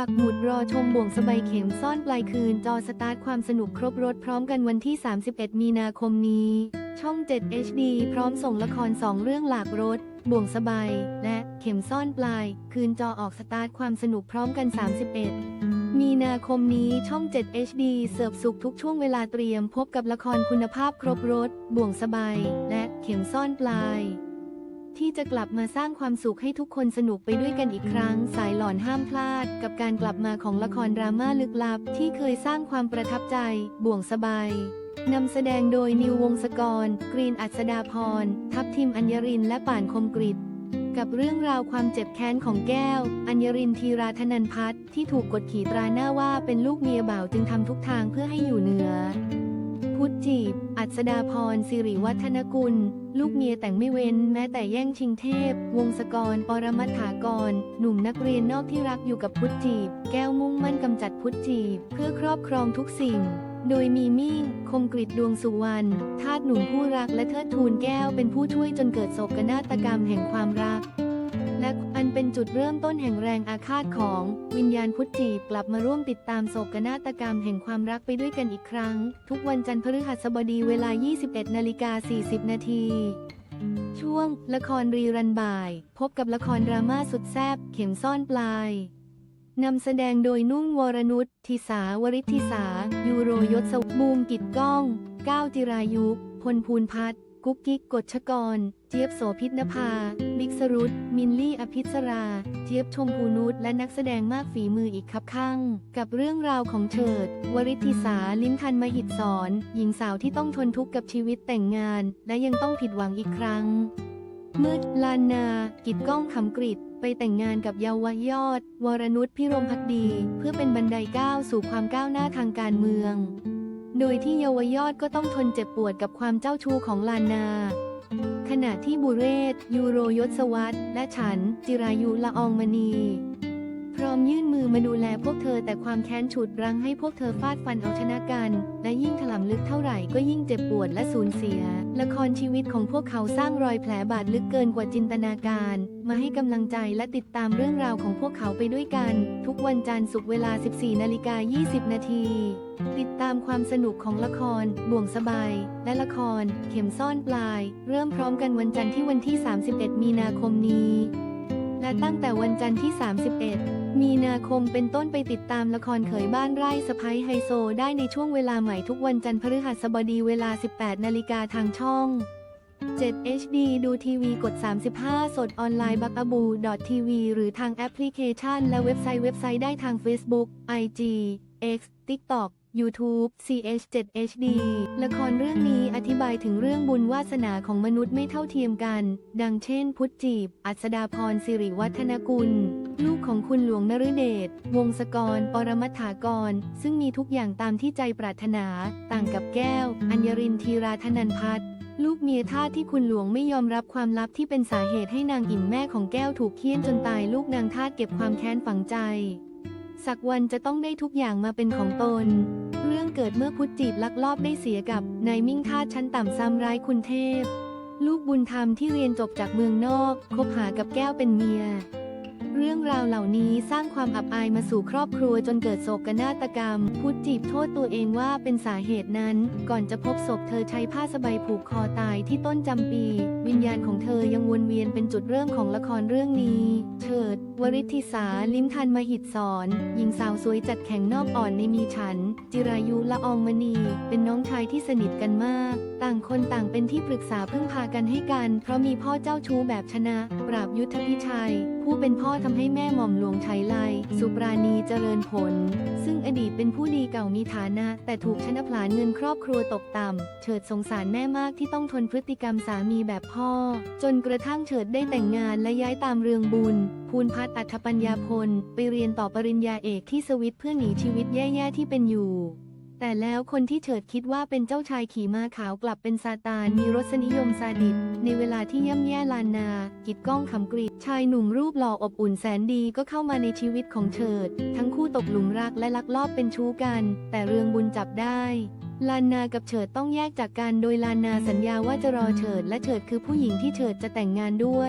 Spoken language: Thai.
ปักหมุดรอชมบ่วงสบายเข็มซ่อนปลายคืนจอสตาร์ทความสนุกครบรถพร้อมกันวันที่ 31 มีนาคมนี้ ช่อง 7 HD พร้อมส่งละคร 2 เรื่องหลากรถ บ่วงสบาย และเข็มซ่อนปลาย คืนจอออกสตาร์ทความสนุกพร้อมกัน 31 มีนาคมนี้ช่อง 7 HD เสิร์ฟสุขทุกช่วงเวลาเตรียมพบกับละครคุณภาพครบรถ บ่วงสบาย และเข็มซ่อนปลาย ที่จะกลับมาสร้างความสุขให้ทุกคนสนุกไปด้วยกันอีกครั้ง สายหลอนห้ามพลาด กับการกลับมาของละครดราม่าลึกลับ ที่เคยสร้างความประทับใจ บ่วงสบายนำแสดงโดยนิววงศกร กรีนอัศดาพร ทัพทิมอัญญรินและป่านคมกริตกับเรื่องราวความเจ็บแค้นของแก้ว อัญญรินทีราธนันพัฒน์ที่ถูกกดขี่ตราหน้าว่าเป็นลูกเมียบ่าวจึงทำทุกทางเพื่อให้อยู่เหนือ พุทธจีบ อัศดาพรสิริวัฒนกุล ลูกเมียแต่งไม่เว้น แม้แต่แย่งชิงเทพ วงศกร ปรมัตถากร หนุ่มนักเรียนนอกที่รักอยู่กับพุทธจีบ แก้วมุ่งมั่นกำจัดพุทธจีบ เพื่อครอบครองทุกสิ่ง โดยมีมิ่ง คมกริดดวงสุวรรณ ทาสหนุ่มผู้รักและเทิดทูนแก้วเป็นผู้ช่วยจนเกิดโศกนาฏกรรมแห่งความรัก อันเป็นจุดเริ่มต้นแห่งแรงอาฆาตของวิญญาณพุทธจีบกลับมาร่วมติดตามโศกนาฏกรรมแห่งความรักไปด้วยกันอีกครั้ง ทุกวันจันทร์พฤหัสบดีเวลา 21นาฬิกา40 นาทีช่วง ละครรีรันบ่าย พบกับละครดราม่าสุดแซบเข็มซ่อนปลายนำแสดงโดยนุ่งวรนุชทิสาวริธิสา ยูโรยศสวบูมกิจก้อง ก้าวจิรายุ พลภูนพัฒน์ กุ๊กกิ๊กกฎชกร เจี๊ยบโสพิษนภา บิ๊กสรุต มินลี่อภิสรา เจี๊ยบชมพูนุชและนักแสดงมากฝีมืออีกครับข้าง กับเรื่องราวของเฉิด วริธิสาลิ้มทันมหิตสอน หญิงสาวที่ต้องทนทุกข์กับชีวิตแต่งงาน และยังต้องผิดหวังอีกครั้ง มืด ลานนา กิจก้องขำกริดไปแต่งงานกับเยาวยอด วรนุชพิรมพักดี เพื่อเป็นบันไดก้าวสู่ความก้าวหน้าทางการเมือง โดยที่เยาวยอดก็ต้องทนเจ็บปวดกับความเจ้าชู้ของลานา ขณะที่บุเรศยูโรยศวัตและฉัน จิรายุละอองมณี พร้อมยื่นมือมาดูแลพวกเธอแต่ความแค้นฉุดรั้งให้พวกเธอฟาดฟันเอาชนะกัน และยิ่งถล่ำลึกเท่าไหร่ก็ยิ่งเจ็บปวดและสูญเสีย ละครชีวิตของพวกเขาสร้างรอยแผลบาดลึกเกินกว่าจินตนาการ มาให้กำลังใจและติดตามเรื่องราวของพวกเขาไปด้วยกัน ทุกวันจันทร์ศุกร์เวลา 14นาฬิกา20 นาทีติดตามความสนุกของละคร บ่วงสบาย และละคร เข็มซ่อนปลาย เริ่มพร้อมกันวันจันทร์ที่วันที่ 31 มีนาคมนี้ และตั้งแต่วันจันทร์ที่ 31 มีนาคมเป็นต้นไปติดตามละครเขยบ้านไร่สะพ้ยไฮโซได้ในช่วงเวลาใหม่ทุกวันจันทร์พฤหัสบดีเวลา 18 นาฬิกาทางช่อง 7 HD ดูทีวีกด 35 สดออนไลน์บักอบูที v หรือทางแอปพลิเคชัน และเว็บไซต์เว็บไซต์ได้ทาง Facebook IG X TikTok YouTube CH7HD ละครเรื่องนี้อธิบายถึงเรื่องบุญวาสนาของมนุษย์ไม่เท่าเทียมกัน ดังเช่น พุทธจีบ อัศดาพรสิริวัฒนกุล ลูกของคุณหลวงนฤเดช วงศกร ปรมัตถากร ซึ่งมีทุกอย่างตามที่ใจปรารถนา ต่างกับแก้ว อัญญรินทีราธนันพัฒน์ลูกเมียท่าที่คุณหลวงไม่ยอมรับความลับที่เป็นสาเหตุให้นางอิ่มแม่ของแก้วถูกเคี่ยนจนตายลูกนางทาเก็บความแค้นฝังใจ สักวันจะต้องได้ทุกอย่างมาเป็นของตน เรื่องเกิดเมื่อพุทธจีบลักลอบได้เสียกับนายมิ่งทาชั้นต่ำซ้ำร้ายคุณเทพ ลูกบุญธรรมที่เรียนจบจากเมืองนอก คบหากับแก้วเป็นเมีย เรื่องราวเหล่านี้สร้างความอับอายมาสู่ครอบครัวจนเกิดโศกนาฏกรรม พุทธจีบโทษตัวเองว่าเป็นสาเหตุนั้น ก่อนจะพบศพเธอใช้ผ้าสบายผูกคอตายที่ต้นจำปี วิญญาณของเธอยังวนเวียนเป็นจุดเริ่มของละครเรื่องนี้เฉิด วริธิสา ลิ้มทันมหิตสอนหญิงสาวสวยจัดแข็งนอบอ่อนในมีฉัน จิรายุละอองมณี เป็นน้องชายที่สนิทกันมาก ต่างคนต่างเป็นที่ปรึกษาพึ่งพากันให้กัน เพราะมีพ่อเจ้าชู้แบบชนะ ปราบยุทธพิชัย ผู้เป็นพ่อพ่อทำให้แม่หม่อมหลวงชัยไลสุปราณีเจริญผล ซึ่งอดีตเป็นผู้ดีเก่ามีฐานะ แต่ถูกชนะผลาญเงินครอบครัวตกต่ำเฉิดสงสารแม่มากที่ต้องทนพฤติกรรมสามีแบบพ่อ จนกระทั่งเฉิดได้แต่งงานและย้ายตามเรืองบุญภูนพัฒน์อัธปัญญาพล ไปเรียนต่อปริญญาเอกที่สวิตเพื่อหนีชีวิตแย่ๆที่เป็นอยู่ แต่แล้วคนที่เฉิดคิดว่าเป็นเจ้าชายขี่ม้าขาวกลับเป็นซาตานมีรสนิยมซาดิสในเวลาที่ย่ำแย่ลานนา กิดก้องขำกรีดชายหนุ่มรูปหล่ออบอุ่นแสนดีก็เข้ามาในชีวิตของเฉิด ทั้งคู่ตกหลุมรักและลักลอบเป็นชู้กัน แต่เรืองบุญจับได้ลานนากับเฉิดต้องแยกจากกันโดยลานนาสัญญาว่าจะรอเฉิดและเฉิดคือผู้หญิงที่เฉิดจะแต่งงานด้วย